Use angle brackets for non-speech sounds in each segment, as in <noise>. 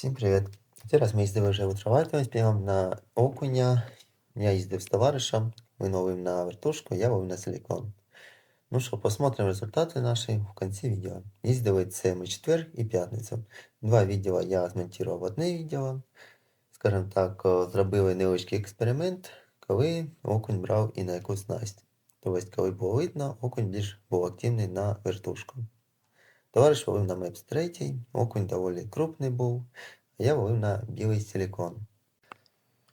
Всім привіт! Зараз ми їздили вже ультравайтовим співом на окуня. Я їздив з товаришем, він ловив на вертушку, я ловив на силикон. Ну що, посмотрим результати наші в кінці відео. Їздили це ми четвер і п'ятницю. Два відео я змонтував в одне відео. Скажімо так, зробили невеличкий експеримент, коли окунь брав і на якусь снасть. Тобто, коли було видно, окунь більш був активний на вертушку. Товариш ловив на Мепс 3, окунь доволі крупний був, а я ловив на білий силикон.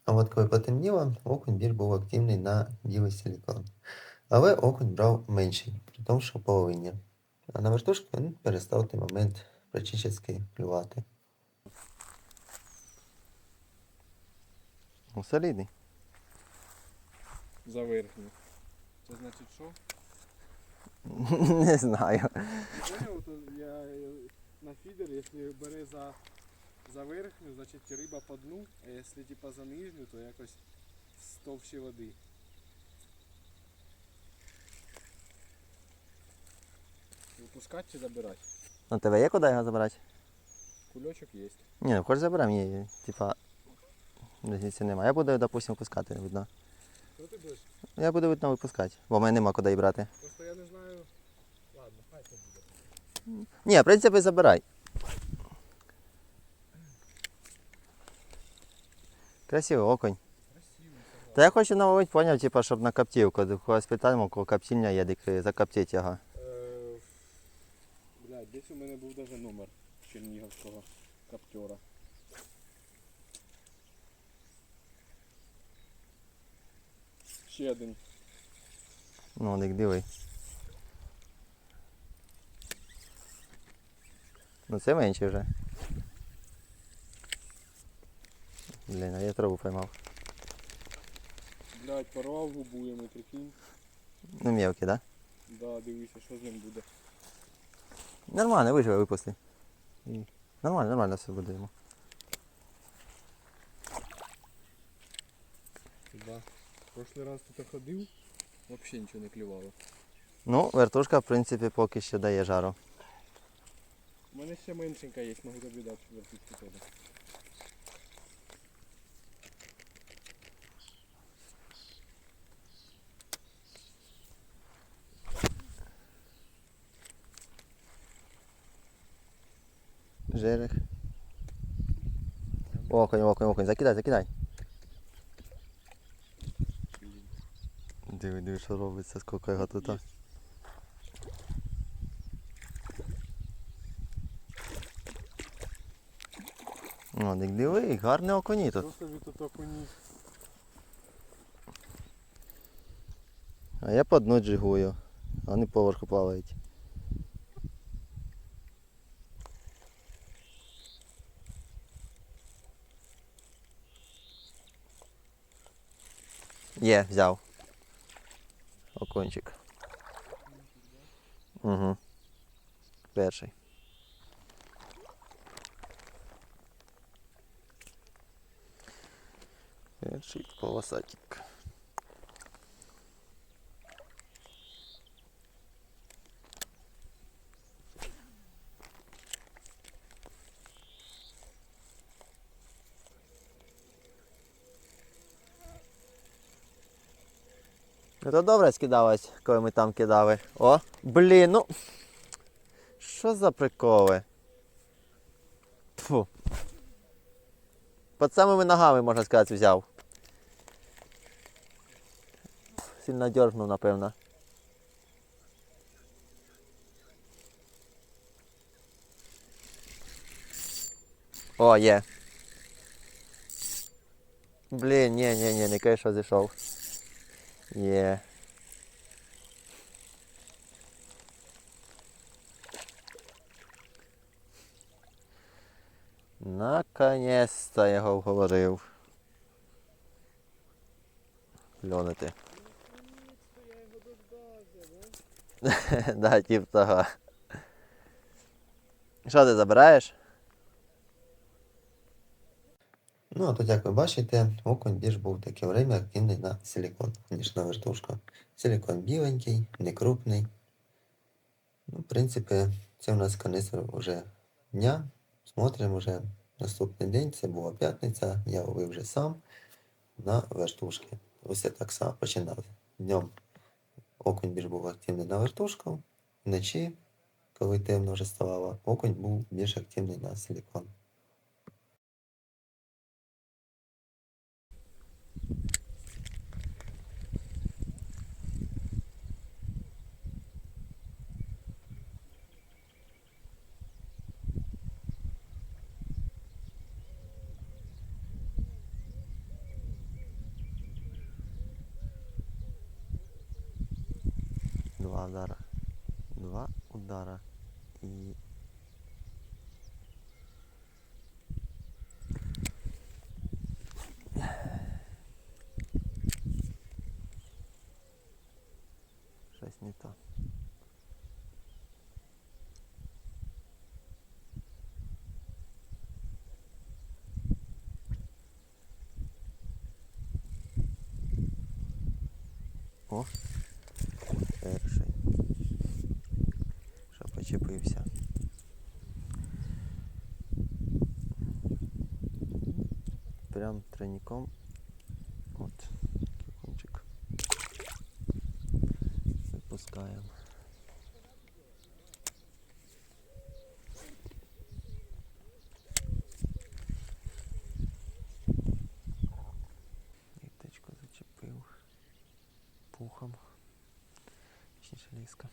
А от коли потемніло, окунь більш був активний на білий силикон. Але окунь брав менший, при тому, що половині. А на вертушку він перестав той момент практично клювати. Ну, солідний. За верхню. Це значить що? <laughs> Не знаю. То я е, на фідер, якщо бере за, за верхню, значить риба по дну, а якщо типа за нижню, то якось з товщі води. Випускати чи забирати? Ну тебе є куди його забирати? Кульочок є. Ні, ну хоч заберемо її. Типа. Різниці немає. Я буду, допустим, випускати, видно. Що ти будеш? Я буду видно випускати, бо в мене нема куди її брати. Просто я не знаю. Ладно, хай це буде. Ні, в принципі, забирай. Красивий окунь. Красивий, Та я хочу наловити, поняв, типа, щоб на коптівку. До когось питаємо, коли коптільня є, дик закоптить його. Е, Блядь, десь у мене був даже номер чернігівського каптера. Ще один. Ну, дик диви. Ну це менше вже. Блін, а я траву поймав. Блядь, порвав губу йому, прикинь. Ну мелкий, да? Да, дивися, що з ним буде. Нормально, виживе, випусти. І Нормально, нормально все буде йому. Да. Прошлий раз тут ходив, взагалі нічого не клювало. Ну, вертушка, в принципі, поки що дає жару. У мене ще меншенька є, можу тобі дати вертушку тебе. Жерех. Окунь, окунь, окунь, закидай, закидай. Диви, диви, що робиться, скільки його тут. О, дик диви, гарне окуні тут. Від тут окуні. А я по дну джигую. а Вони поверху плавають. Є, взяв. Окончик. Угу. Перший. Перший полосатик. Ну то добре скидалось, коли ми там кидали. О, блін, ну. Що за приколи? Фу. Під самими ногами, можна сказати, взяв. Сильно дьорнув, напевно. О, є. Блін, ні, ні, ні, не кажи, що зійшов. Є. Наконець-то його вговорив. Кльонити. я його дождався, <laughs> да? тип того. Що ти забираєш? Ну, а тут, як ви бачите, окунь більш був таке время активний на силикон, ніж на вертушку. Силикон біленький, не крупний. Ну, в принципі, це у нас канистр вже дня. Смотримо вже Наступний день, це була п'ятниця, я ловив вже сам на вертушки. Ось я так само починав. Днем окунь більш був активний на вертушку, вночі, коли темно вже ставало, окунь був більш активний на силікон. Два удара. Два удара. І. Щось не то. Прям тройником. От, кікончик. Випускаємо. Ниточку зачепив пухом. Точніше ліска.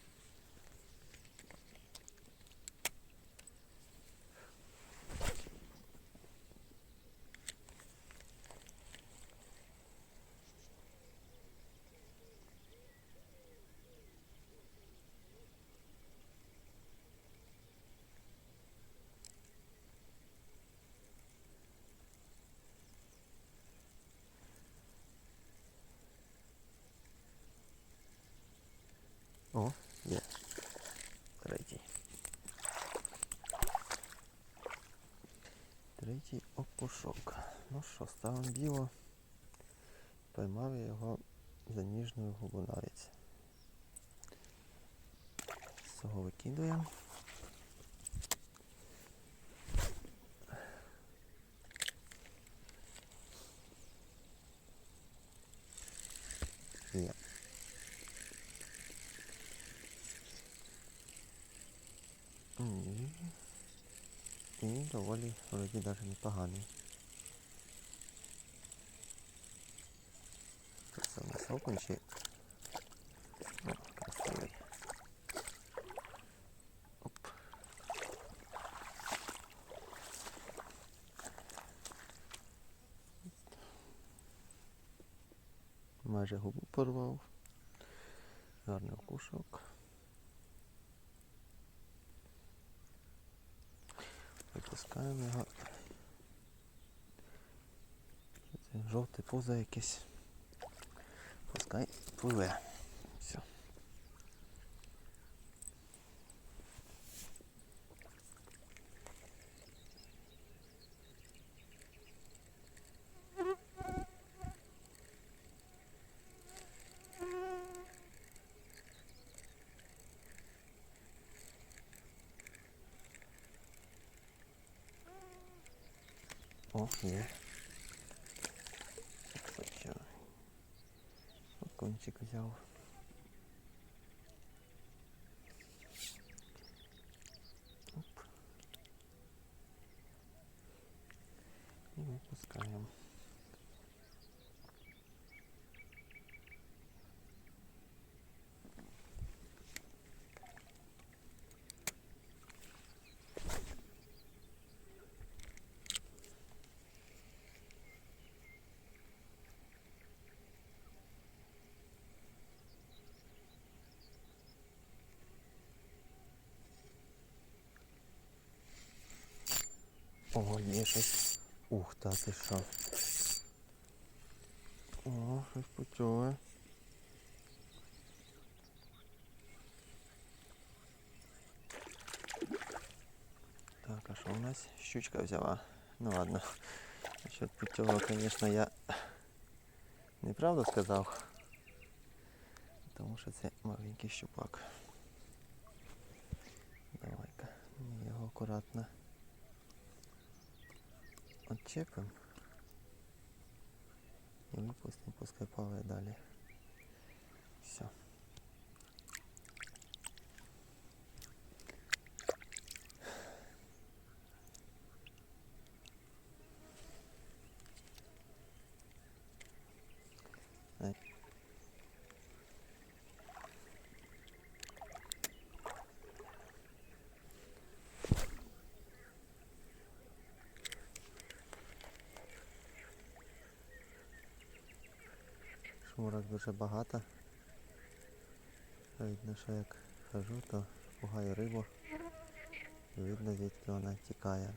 Є. Третій. Третій опушок. Ну що, ставимо біло. Поймав я його за ніжною губу навіть. Цього викидуємо. Є. Ні. І доволі вроді навіть непоганий. Це у нас окунь. Майже губу порвав. Гарний окушок. Випускаємо його. Що Це жовте пузо якесь. Пускай пливе. Все. О, є. Окончик взяв. Оп. І випускаємо. О, є щось. Ух, та ти що. О, щось путьове. Так, а що у нас? Щучка взяла. Ну ладно. Насчет путевого, конечно, я неправду сказав. Тому що це маленький щупак. Давай-ка, його акуратно Отчепимо. І випустимо, пускай плаває далі. Все. Шмурок дуже багато. Видно, що як хожу, то пугаю рибу. Видно, звідки вона тікає.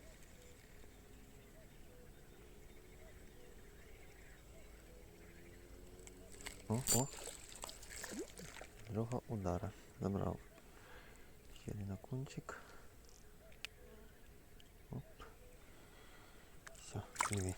О, о! Друга удара. Забрав. Ще один окунчик. Оп. Все, живі.